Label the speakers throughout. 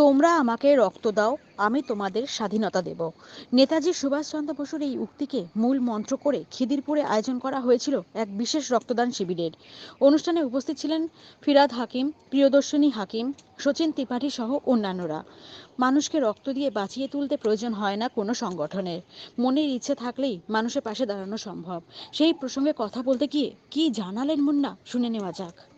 Speaker 1: তোমরা আমাকে রক্ত দাও, আমি তোমাদের স্বাধীনতা দেব। নেতাজি সুভাষচন্দ্র বসুর এই উক্তিকে মূল মন্ত্র করে খিদিরপুরে আয়োজন করা হয়েছিল এক বিশেষ রক্তদান শিবিরের। অনুষ্ঠানে উপস্থিত ছিলেন ফিরাদ হাকিম, প্রিয়দর্শিনী হাকিম, সচিন ত্রিপাঠী সহ অন্যান্যরা। মানুষকে রক্ত দিয়ে বাঁচিয়ে তুলতে প্রয়োজন হয় না কোনো সংগঠনের। মনের ইচ্ছে থাকলেই মানুষের পাশে দাঁড়ানো সম্ভব। সেই প্রসঙ্গে কথা বলতে গিয়ে কি জানালেন মুন্না? শুনে নেওয়া যাক।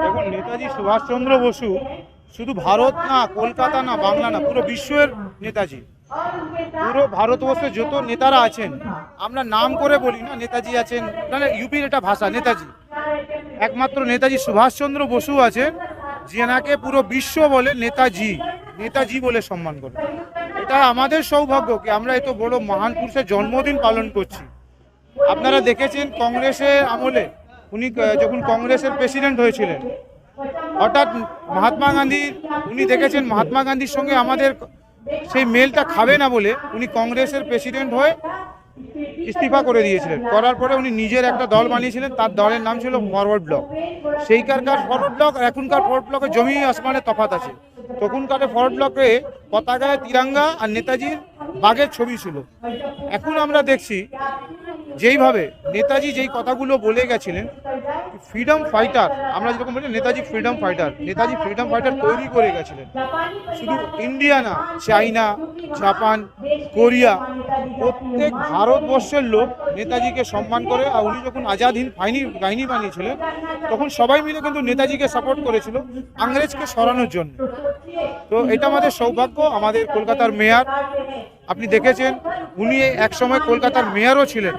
Speaker 2: দেখুন, নেতাজি সুভাষচন্দ্র বসু শুধু ভারত না, কলকাতা না, বাংলা না, পুরো বিশ্বের নেতাজি। পুরো ভারতবর্ষে যত নেতারা আছেন, আমরা নাম করে বলি না, নেতাজি আছেন ইউপির এটা ভাষা, নেতাজি। একমাত্র নেতাজি সুভাষচন্দ্র বসু আছেন যেনাকে পুরো বিশ্ব বলে নেতাজি নেতাজি বলে সম্মান করে। এটা আমাদের সৌভাগ্য কি আমরা এত বড় মহান পুরুষের জন্মদিন পালন করছি। আপনারা দেখেছেন কংগ্রেসের আমলে উনি যখন কংগ্রেসের প্রেসিডেন্ট হয়েছিলেন, হঠাৎ মহাত্মা গান্ধী, উনি দেখেছেন মহাত্মা গান্ধীর সঙ্গে আমাদের সেই মেলটা খাবে না বলে উনি কংগ্রেসের প্রেসিডেন্ট হয়ে ইস্তিফা করে দিয়েছিলেন। করার পরে উনি নিজের একটা দল বানিয়েছিলেন, তার দলের নাম ছিল ফরওয়ার্ড ব্লক সেইকারকার ফরওয়ার্ড ব্লক এখনকার ফরওয়ার্ড ব্লকে জমি আসমানের তফাত আছে। তখনকার ফরওয়ার্ড ব্লকে পতাকায় তিরাঙ্গা আর নেতাজির বাঘের ছবি ছিল। এখন আমরা দেখছি, যেইভাবে নেতাজি যেই কথাগুলো বলে গেছিলেন ফ্রিডম ফাইটার আমরা যেরকম বলি Netaji freedom fighter Netaji freedom fighter তৈরি করে গেছিলেন। শুধু ইন্ডিয়া না চাইনা জাপান কোরিয়া প্রত্যেক ভারতবর্ষের লোক নেতাজিকে সম্মান করে আর উনি যখন আজাদ হিন্দ বাহিনী বাহিনী বানিয়েছিলেন, তখন সবাই মিলে কিন্তু নেতাজিকে সাপোর্ট করেছিল আংরেজকে সরানোর জন্য। তো এটা আমাদের সৌভাগ্য, আমাদের কলকাতার মেয়র, আপনি দেখেছেন, উনি এক সময় কলকাতার মেয়রও ছিলেন।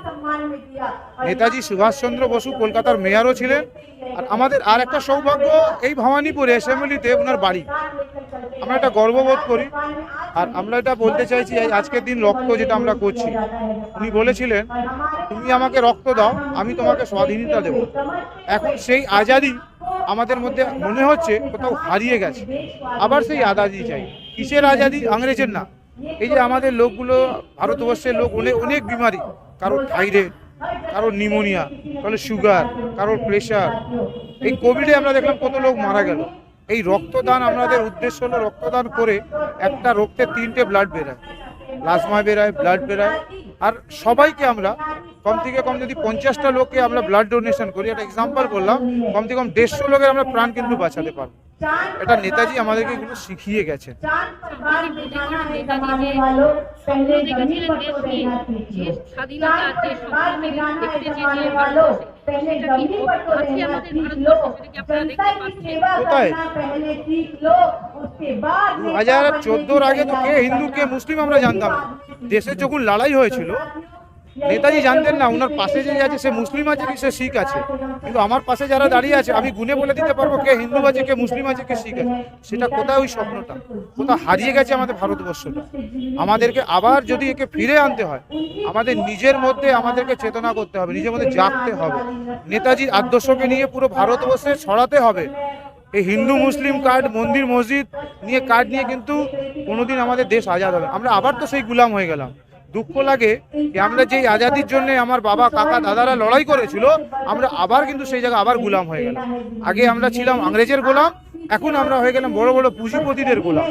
Speaker 2: নেতাজি সুভাষচন্দ্র বসু কলকাতার মেয়রও ছিলেন। আর আমাদের আর একটা সৌভাগ্য, এই ভবানীপুরে অ্যাসেম্বলিতে ওনার বাড়ি। আমরা এটা গর্ববোধ করি। আর আমরা এটা বলতে চাইছি আজকের দিন রক্ত যেটা আমরা করছি। উনি বলেছিলেন, তুমি আমাকে রক্ত দাও, আমি তোমাকে স্বাধীনতা দেব। এখন সেই আজাদি আমাদের মধ্যে মনে হচ্ছে কোথাও হারিয়ে গেছে। আবার সেই আজাদি চাই। কিসের আজাদি? ইংরেজের না। এই যে আমাদের লোকগুলো, ভারতবর্ষের লোক অনেক অনেক বিমারি। কারোর থাইরয়েড কারোর নিউমোনিয়া কারও সুগার, কারোর প্রেশার। এই কোভিডে আমরা দেখলাম কত লোক মারা গেল। এই রক্তদান আমাদের উদ্দেশ্য হলো রক্তদান করে একটা রক্তে তিনটে ব্লাড বেরায়। প্লাজমা বেরায় ব্লাড বেরায়। আর সবাইকে আমরা কম থেকে কম যদি পঞ্চাশটা লোককে আমরা ব্লাড ডোনেশন করি, একটা এক্সাম্পল বললাম, কম থেকে কম দেড়শো লোকের আমরা প্রাণ কিন্তু বাঁচাতে পারব। এটা নেতাজি আমাদেরকে এগুলো শিখিয়ে গেছেন।
Speaker 3: দু
Speaker 2: হাজার চোদ্দোর আগে তো কে হিন্দু, কে মুসলিম আমরা জানতাম। দেশে যখন লড়াই হয়েছিল নেতাজি জানতেন না, ওনার পাশে যে আছে, সে মুসলিম আছে কি, সে শিখ আছে। কিন্তু আমার পাশে যারা দাঁড়িয়ে আছে, আমি গুনে বলে দিতে পারব কে হিন্দু আছে, কে মুসলিম আছে, কে শিখ আছে। সেটা কোথায় ওই স্বপ্নটা? কোথাও হারিয়ে গেছে আমাদের ভারতবর্ষটা। আমাদেরকে আবার যদি একে ফিরে আনতে হয়, আমাদের নিজের মধ্যে আমাদেরকে চেতনা করতে হবে, নিজের মধ্যে জাগতে হবে। নেতাজির আদর্শকে নিয়ে পুরো ভারতবর্ষে ছড়াতে হবে। এই হিন্দু মুসলিম কার্ড, মন্দির মসজিদ নিয়ে কার্ড নিয়ে কিন্তু কোনোদিন আমাদের দেশ আজাদ হবে আমরা আবার তো সেই গুলাম হয়ে গেলাম। দুঃখ লাগে যে আমরা যেই আজাদির জন্য আমার বাবা, কাকা, দাদারা লড়াই করেছিল, আমরা আবার কিন্তু সেই জায়গায় আবার গোলাম হয়ে গেলাম। আগে আমরা ছিলাম আংরেজের গোলাম, এখন আমরা হয়ে গেলাম বড় বড় পুঁজিপতিদের গোলাম।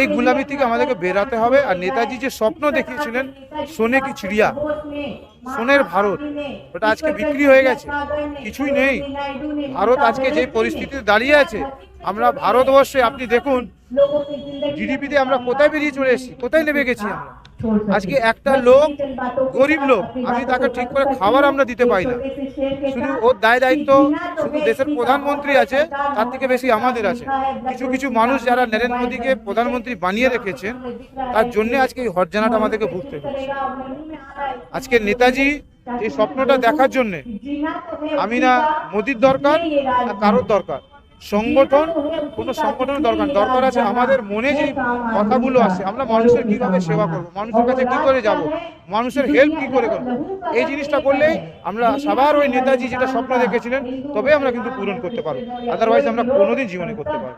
Speaker 2: এই গুলামি থেকে আমাদেরকে বেরাতে হবে, আর নেতাজি যে স্বপ্ন দেখিয়েছিলেন, সোনে কি চিড়িয়া? সোনের ভারত, ওটা আজকে বিক্রি হয়ে গেছে। কিছুই নেই। ভারত আজকে যে পরিস্থিতিতে দাঁড়িয়ে আছে, আমরা ভারতবর্ষে, আপনি দেখুন জিডিপিতে আমরা কোথায় বেরিয়ে চলে এসেছি? কোথায় নেমে গেছি আমরা? আজকে একটা লোক গরিব লোক, আমি তাকে ঠিক করে খাবার আমরা দিতে পাই না। শুধু ওর দায় দায়িত্ব, শুধু দেশের প্রধানমন্ত্রী আছে, তার থেকে বেশি আমাদের আছে। কিছু কিছু মানুষ যারা নরেন্দ্র মোদীকে প্রধানমন্ত্রী বানিয়ে রেখেছেন, তার জন্য আজকে এই হরজানাটা আমাদেরকে ভুগতে হচ্ছে। আজকে নেতাজি এই স্বপ্নটা দেখার জন্যে আমি না মোদির দরকার না কারোর দরকার। সংগঠন, কোনো সংগঠনের দরকার দরকার আছে আমাদের মনে যে কথাগুলো আছে, আমরা মানুষের কীভাবে সেবা করব, মানুষের কাছে কি করে যাব, মানুষের হেল্প কি করে করব, এই জিনিসটা করলেই আমরা সবার ওই নেতাজি যেটা স্বপ্ন দেখেছিলেন তবে আমরা কিন্তু পূরণ করতে পারব আদারওয়াইজ আমরা কোনোদিন জীবনে করতে পারব।